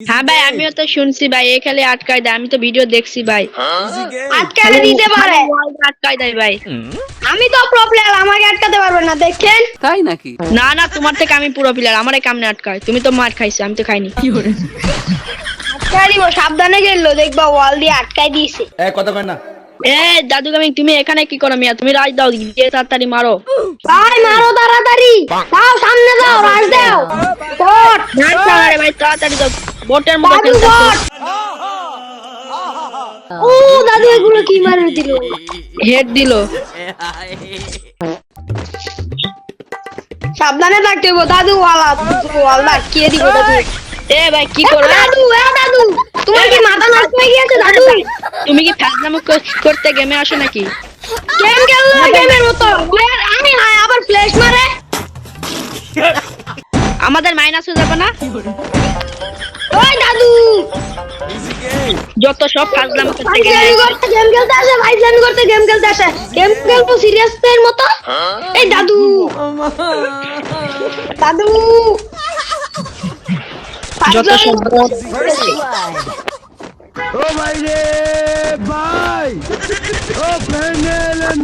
হ্যাঁ ভাই আমিও তো শুনছি ভাই এ খালি আটকায় দেয় আমি তো ভিডিও দেখছি ভাই। আটকালে দিতে পারে। আটকায় দেয় ভাই। আমি তো প্রো প্লেয়ার আমাকে আটকাতে পারবে না দেখেন। তাই নাকি? না না তোমার থেকে আমি পুরো প্লেয়ার আমার এই কামনে আটকায়? তুমি তো মার খাইছো আমি তো খাইনি। কি আটকাই দিব সাবধানে গেলো দেখবা ওয়াল দিয়ে আটকাই দিয়েছে। এ কথা কয় না। এ দাদু গামিং তুমি এখানে কি করো মিয়া? তুমি রাজ দাও গিয়ে তাড়াতাড়ি মারো। ভাই মারো তাড়াতাড়ি। দাও সামনে দাও রাজ দাও। ভাই তাড়াতাড়ি দাও বোটের মতো। বট! ও দাদু এগুলো কি মারে দিল? হেড দিল। সাবধানে থাকতে হবে দাদু ওয়াল ওয়াল আটকিয়ে দিব দাদু? এ ভাই কি এ করো দাদু এ দাদু তোমার কি মাথা নষ্ট হয়ে গিয়েছে দাদু? তুমি কি ফাজলামো কর- করতে গেমে আসো নাকি? গেম খেললো গেমের মতো। আমি আবার ফ্ল্যাশ মারে। আমাদের মাইনাস হয়ে যাবে না? ওই দাদু! যত সব ফাজলামো করতে গেমে খেলতে আসে করতে গেম খেলতে আসে। গেম খেলব সিরিয়াস মতো? এই দাদু! দাদু! যত সব ও ভাই রে ভাই! ও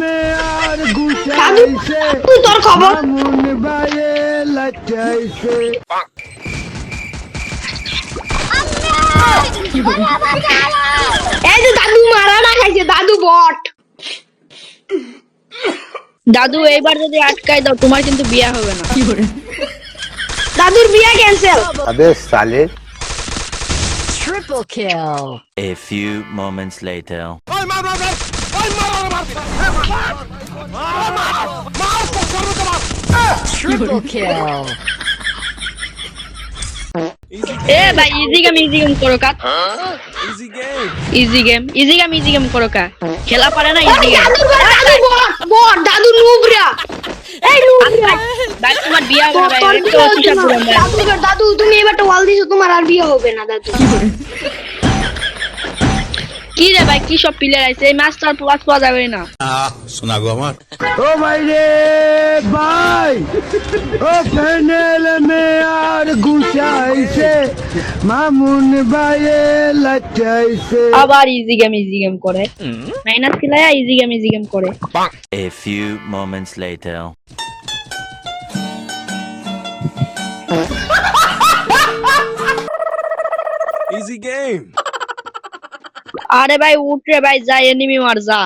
মে আর গুছাইছে তুই তোর খবর? মন বাইরে দাদু মারা খাইছে দাদু বট। দাদু এইবার যদি আটকাই দাও তোমার কিন্তু বিয়া হবে না। দাদুর বিয়া ক্যান্সেল আবে সালে। Triple kill a few moments later ওই মার মার ওই মার মার হ্যাঁ, ট্রিপল কিল এ ভাই ইজি গেম ইজি গেম করো কা easy game easy game easy game করো কা খেলা পারে না ইজি গেম দাদুর দাদু নুবরা। এই নুবরা। ভাই তোমার বিয়া হবে ঘরে, দাদু তুমি এবার ওয়াল দিছো তোমার আর বিয়ে হবে না দাদু। কি রে ভাই কি সব প্লেয়ার আছে এই মাস্টার প্লাস পাওয়া যাবে না। শোনা গো আমার। ও ভাই রে ভাই। ও ফাইনাল মে আর গুছাইছে মামুন ভাই লাচাইছে আবার ইজি গেম ইজি গেম করে। মাইনাস খেলায় ইজি গেম ইজি গেম করে। A few moments later Easy game. আরে ভাই উঠ রে ভাই যা এনিমি মার যা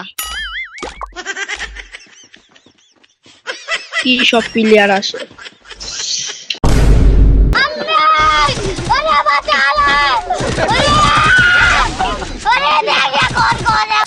কি সব প্লেয়ার আসে ওরে ওরে ওরে কোন কোন